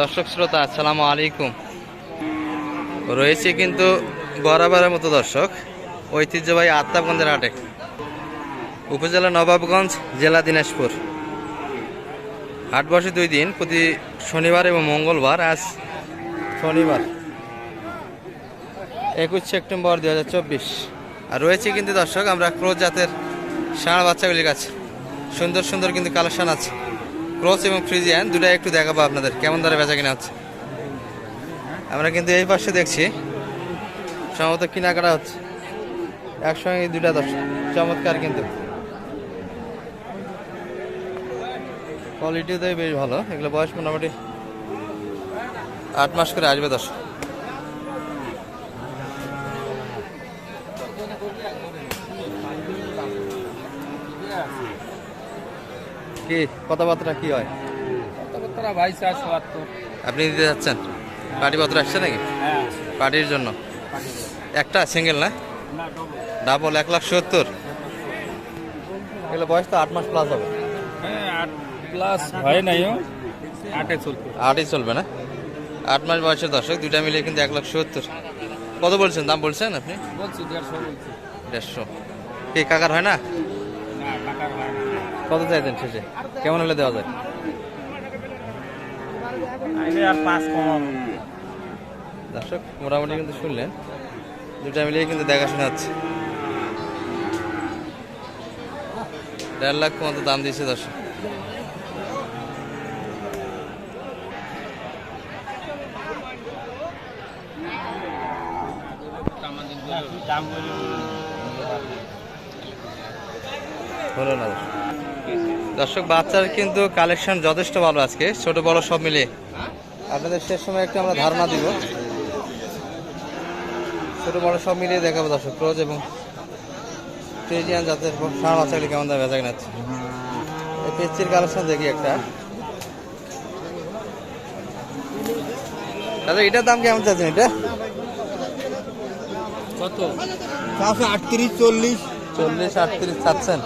দর্শক শ্রোতা, আসসালামু আলাইকুম। রয়েছে কিন্তু বরাবরের মতো দর্শক, ঐতিহ্যবাহী আত্মাবগঞ্জের হাটে। উপজেলা নবাবগঞ্জ, জেলা দিনাজপুর। হাট বসে দুই দিন, প্রতি শনিবার এবং মঙ্গলবার, আজ শনিবার। একুশ সেপ্টেম্বর দু হাজার চব্বিশ। আর রয়েছে কিন্তু দর্শক, আমরা ক্রোজ জাতের ষাঁড় বাচ্চাগুলির কাছে। সুন্দর সুন্দর কিন্তু কালেকশন আছে। ক্রস এবং ফ্রিজিয়ান দুটাই একটু দেখাবো আপনাদের, কেমন দরে বেচা কিনা হচ্ছে। আমরা কিন্তু এই পাশে দেখছি, সম্ভবত কেনাকাটা হচ্ছে। একসঙ্গে দুটা দশ, চমৎকার কিন্তু। কোয়ালিটিও তো বেশ ভালো, এগুলো বয়স মোটামুটি আট মাস করে আসবে দর্শক। কি কথাবার্তা কি হয়? কথাবার্তা ভাই চার আপনি দিতে যাচ্ছেন? পার্টিপত্র আসছে নাকি? হ্যাঁ পার্টির জন্য? একটা সিঙ্গেল না? ডাবল এক লাখ সত্তর। এগুলো বয়স তো আট মাস প্লাস হবে। হ্যাঁ আট প্লাস হয় নাই ও? আটে চলতো আটই চলবে না? আট মাস বয়সের দর্শক দুইটা মিলিয়ে কিন্তু এক লাখ সত্তর। কত বলছেন? দাম বলছেন আপনি? বলছি দেড়শো বলছি। দেড়শো। কি কাকার হয় হয় না? কত চাইছেন শেষে? কেমন হলে দেওয়া যায়? দর্শক মোটামুটি কিন্তু শুনলেন। দুটা মিলিয়ে কিন্তু দেখাশোনা হচ্ছে। দেড় লাখ মতো দাম দিয়েছে দর্শক। হলো না দর্শক। দর্শক বাচ্চার কিন্তু কালেকশন যথেষ্ট ভালো আজকে ছোট বড় সব মিলিয়ে। আপনাদের শেষ সময় একটু আমরা ধারণা দিব। ছোট বড় সব মিলিয়ে দেখাবো দর্শক ক্রোজ এবং ফ্রিজিয়ান জাতের সার বাচ্চাগুলি কেমন দামে বেচা কিনা এই পেচির কালেকশন দেখি একটা। দাদা এটার দাম কেমন চাচ্ছেন এটা? কত? চারশো আটত্রিশ চল্লিশ। চল্লিশ আটত্রিশ চাচ্ছেন।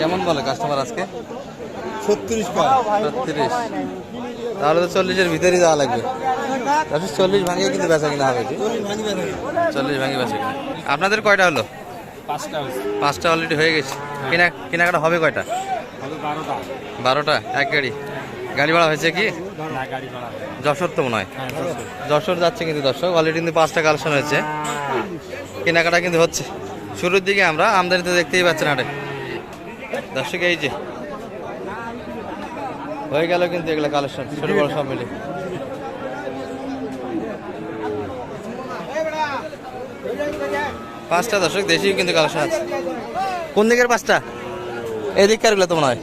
কেমন বলে কাস্টমার আজকে? ছত্রিশ কয় ছত্রিশ। তাহলে তো চল্লিশের ভিতরেই যাওয়া লাগবে। তাহলে চল্লিশ ভাঙিয়ে কিন্তু বেচা কিনা হবে। চল্লিশ ভাঙিয়ে বেচা কিনা। আপনাদের কয়টা হলো? পাঁচটা অলরেডি হয়ে গেছে। কিনা কেনাকাটা হবে কয়টা? বারোটা। এক গাড়ি। গাড়ি ভাড়া হয়েছে কি? না গাড়ি ভাড়া যশোর তো মনে হয়। হ্যাঁ যশোর। যাচ্ছে কিন্তু দর্শক। অলরেডি কিন্তু পাঁচটা কালেকশন হয়েছে। কেনাকাটা কিন্তু হচ্ছে। শুরুর দিকে আমরা আমদানি তো দেখতেই পাচ্ছেন হাটে। দর্শক এই যে। হয়ে গেল কিন্তু এগুলো কালেকশন ছোট বড় সব মিলে। পাঁচটা দর্শক দেশি কিন্তু কালেকশন আছে। কোন দিকের পাঁচটা? এদিককারগুলো তো মনে হয়।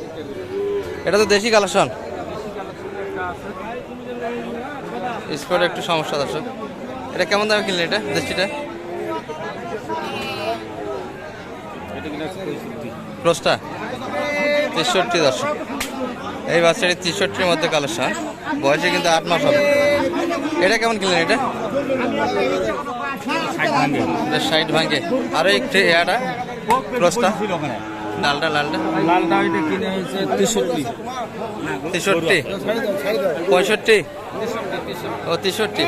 এটা তো দেশি কালেকশন স্পট একটু সমস্যা দর্শক। এটা কেমন দামে কিনলে এটা দেশিটা? ক্রসটা তেষট্টি দর্শক এই বাচ্চাটি তেষট্টির মধ্যে কালেকশন। বয়সে কিন্তু আট মাস হবে। এটা কেমন কিনলেন এটা? ষাট ভাঙে। আরও একটু এটা ক্রসটা। লালটা লালটা। লালটা ওইটা কিনে হয়েছে তেষট্টি। তেষট্টি পঁয়ষট্টি? ও, তেষট্টি।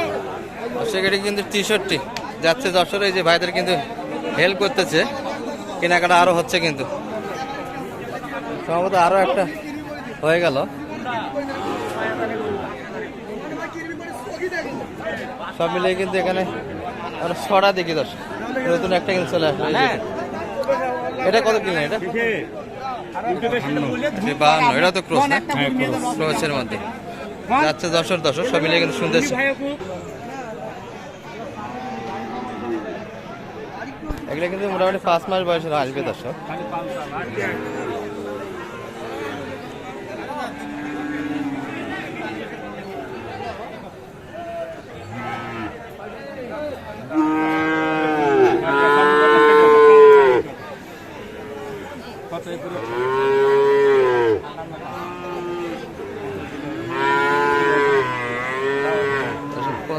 সেখানে কিন্তু তেষট্টি। যাচ্ছে এই যে ভাইদের কিন্তু হেল্প করতেছে। কেনাকাটা আরও হচ্ছে কিন্তু। সম্ভবত আরও একটা হয়ে গেল। সব মিলিয়ে কিন্তু এখানে ছড়া দেখি দর্শক নতুন একটা কিন্তু চলে আসলো। এটা কত কিনলেন এটা? বাহান্ন এটা তো ক্রস না? ক্রসের মধ্যে। যাচ্ছে দশর দশর সব মিলিয়ে কিন্তু শুনতেছে এগুলো কিন্তু মোটামুটি পাঁচ মাস বয়সের আসবে দর্শক।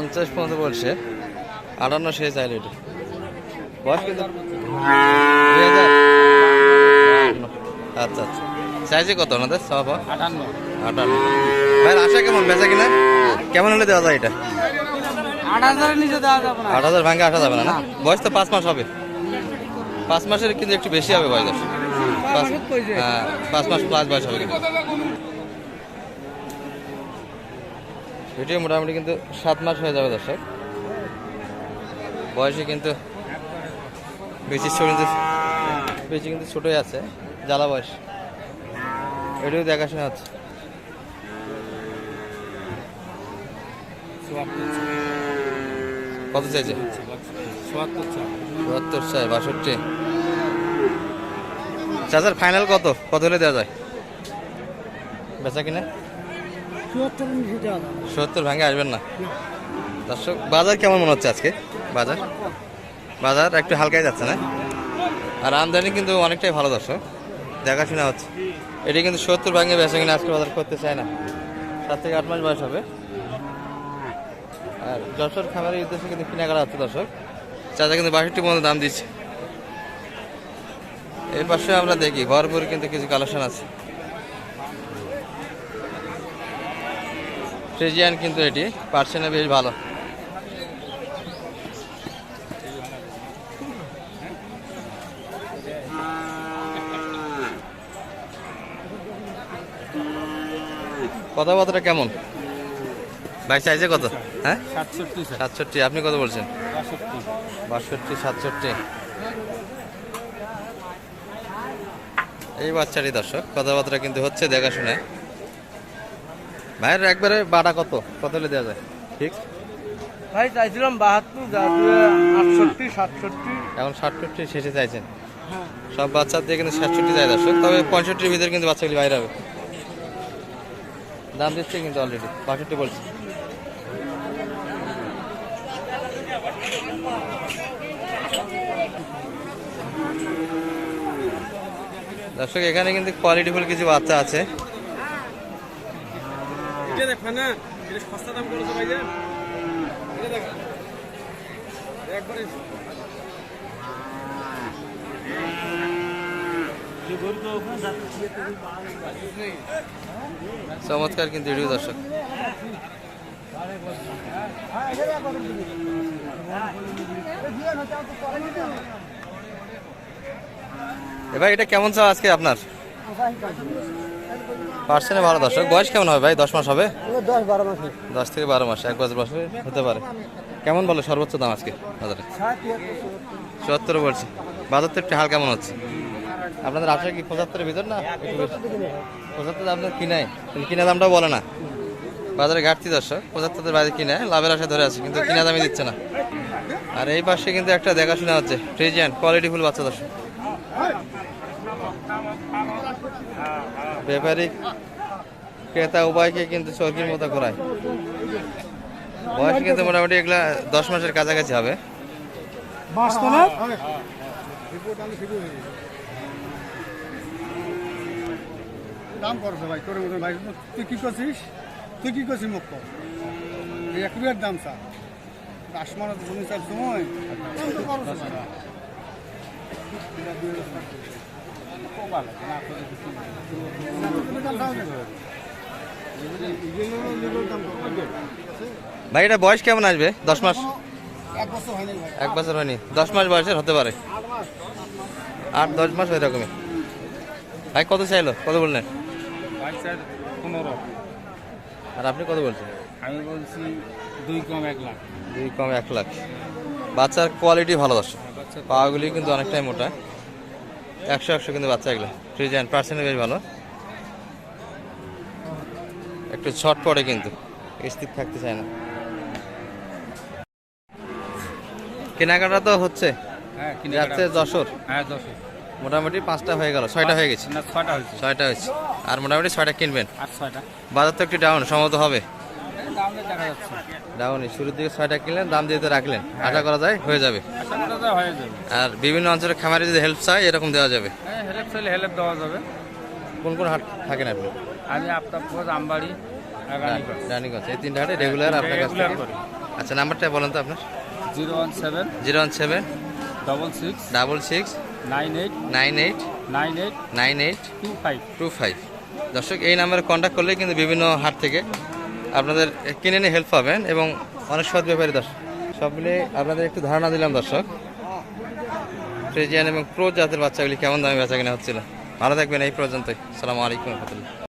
পঞ্চাশ পর্যন্ত বলছে। আটান্ন সে চাইলে এটা। বয়স কিন্তু দুই হাজার। আচ্ছা আচ্ছা। চাইছে কত ওনাদের? সব? আটান্ন। আটান্ন। ভাই আশা কেমন? বেচা কিনা? কেমন হলে দেওয়া যায় এটা? আট না। হাজার ভাঙে আট যাবে না না? বয়স তো পাঁচ মাস হবে। পাঁচ মাসের কিন্তু একটু বেশি হবে বয়স। হ্যাঁ। পাঁচ মাস প্লাস বয়স হবে কিন্তু। এটিও মোটামুটি কিন্তু সাত মাস হয়ে যাবে দর্শক। বয়সে কিন্তু বেশি কিন্তু বেশি কিন্তু ছোটই আছে, জ্বালা বয়স। এটিও দেখাশোনা হচ্ছে। কত চাইছে? চুয়াত্তর চাই, বাষট্টি। চাচার ফাইনাল কত? কত হলে দেওয়া যায়? বেচা কিনা? সত্তর ভাঙে আসবেন না? দর্শক, বাজার কেমন মনে হচ্ছে আজকে? বাজার? বাজার একটু হালকাই যাচ্ছে, না? আর আমদানি কিন্তু অনেকটাই ভালো, দর্শক। দেখাশোনা হচ্ছে। এটি কিন্তু সত্তর ভাঙে বেচা কিনা আজকে বাজার করতে চায় না। সাত থেকে আট মাস বয়স হবে। আর যশোর খামারের উদ্দেশ্যে কিন্তু কিনা করা হচ্ছে, দর্শক। চাচা কিন্তু বাষট্টি পর্যন্ত দাম দিচ্ছে। এর পাশে আমরা দেখি, ভরপুর কিন্তু কিছু কালেকশন আছে। ফ্রিজিয়ান কিন্তু এটি পার্সেন্টে বেশ ভালো। কথাবার্তা কেমন? ভাই চাইছে কত? হ্যাঁ? সাতষট্টি আপনি কত বলছেন? বাষট্টি। বাষট্টি সাতষট্টি। এই বাচ্চাটি দর্শক কথাবার্তা কিন্তু হচ্ছে দেখাশোনায়। ভাইয়ের একবারে বাটা কত? কত হলে দেওয়া যায়? ঠিক? ভাই চাইছিলাম বাহাত্তর আটষট্টি সাতষট্টি। এখন ষাটষট্টি শেষে চাইছেন। সব বাচ্চার দিয়ে কিন্তু ষাটষট্টি চাই দর্শক। তবে পঁয়ষট্টির ভিতরে কিন্তু বাচ্চাগুলি বাইরে হবে। দাম দিচ্ছে কিন্তু অলরেডি বাষট্টি বলছে। দর্শক এখানে কিন্তু কোয়ালিটিফুল কিছু বাচ্চা আছে। এটা দেখবেন না এটা সস্তা দাম করেছে ভাই এটা দেখ। একবারে। চমৎকার কিন্তু ভিডিও দর্শক। এবার এটা কেমন চাও আজকে আপনার? পার্সেন্টে ভালো দর্শক। বয়স কেমন হবে ভাই? দশ মাস হবে? দশ বারো মাসে। দশ থেকে বারো মাস এক বছর বছর হতে পারে। কেমন বলে সর্বোচ্চ দাম আজকে বাজারে? চুয়াত্তর বলছে। বাজার তো একটু হালকা মনে হচ্ছে? আপনাদের আসলে কি পঁচাত্তরের ভিতর না? পঁচাত্তর আপনার কিনাই। কিনা দামটাও বলে না। বাজারে ঘাটতি দর্শক পঁচাত্তরের বাইরে কিনে লাভের আশা ধরে আছে কিন্তু কিনা দামই দিচ্ছে না। আর এই পাশে কিন্তু একটা দেখাশোনা হচ্ছে। ফ্রিজিয়ান কোয়ালিটি ফুল বাচ্চা দর্শক। ব্যাপারী ক্রেতা উভয়কে কিন্তু চরকির মতো করায়। বয়স কিন্তু মোটামুটি এগুলা দশ মাসের কাছাকাছি হবে। দাম করছে ভাই, তোর মতন ভাই, তুই কি করছিস? তুই কি করছিস মুখ কর এই এক রুপিয়ার দাম চা। আসমান জমি চার সময়। ভাই। ভাই এটা বয়স কেমন আসবে? দশ মাস? এক বছর হয়নি ভাই। এক বছর হয়নি। দশ মাস বয়সের হতে পারে। আট দশ মাস ওই রকমই ভাই কত চাইলো? কত বললেন? পনেরো। আর আপনি কত বলছেন? আমি বলছি দুই কম এক লাখ। দুই কম এক লাখ। বাচ্চার কোয়ালিটি ভালো দর্শক। পাওয়াগুলি কিন্তু অনেকটাই মোটা। একশো একশো কিন্তু বাচ্চা এগুলো। ফ্রিজ অ্যান্ড পার্সেন্ট বেশ ভালো। একটু ছট পড়ে কিন্তু। স্থির থাকতে চায় না। কেনাকাটা তো হচ্ছে। হ্যাঁ যাচ্ছে যশোর। হ্যাঁ দশ মোটামুটি পাঁচটা হয়ে গেল। ছয়টা হয়ে গেছে। ছয়টা হয়েছে। আর মোটামুটি ছয়টা কিনবেন। বাজার তো একটু ডাউন সম্ভবত হবে। ডাউনই শুরুর দিকে ছয়টা কিনলেন দাম দিয়ে রাখলেন। আশা করা যায় হয়ে যাবে। হয়ে আর বিভিন্ন অঞ্চলের খামারে যদি হেল্প চাই এরকম দেওয়া যাবে। হ্যাঁ হেলেপ চাইলে হেলেপ দেওয়া যাবে। কোন কোন হাট থাকেন আপনি? আমি আফতাবগঞ্জ আমবাড়ি রানীগঞ্জ। এই তিনটা হাটে রেগুলার আপনার কাছ আচ্ছা নাম্বারটা বলেন তো আপনার। Zero one seven zero one seven double six double six nine eight nine eight nine eight nine eight two five. Two five. দর্শক এই নাম্বারে কন্ট্যাক্ট করলে কিন্তু বিভিন্ন হাট থেকে আপনাদের কিনে নিয়ে হেল্প পাবেন এবং অনেক সৎ ব্যাপারী দর্শক। সব মিলে আপনাদের একটু ধারণা দিলাম দর্শক, ফ্রেজিয়ান এবং প্রো জাতের বাচ্চাগুলি কেমন দামে বেচা কেনা হচ্ছিল। ভালো থাকবেন এই পর্যন্তই। সালামু আলাইকুম রহমতুল্লাহ।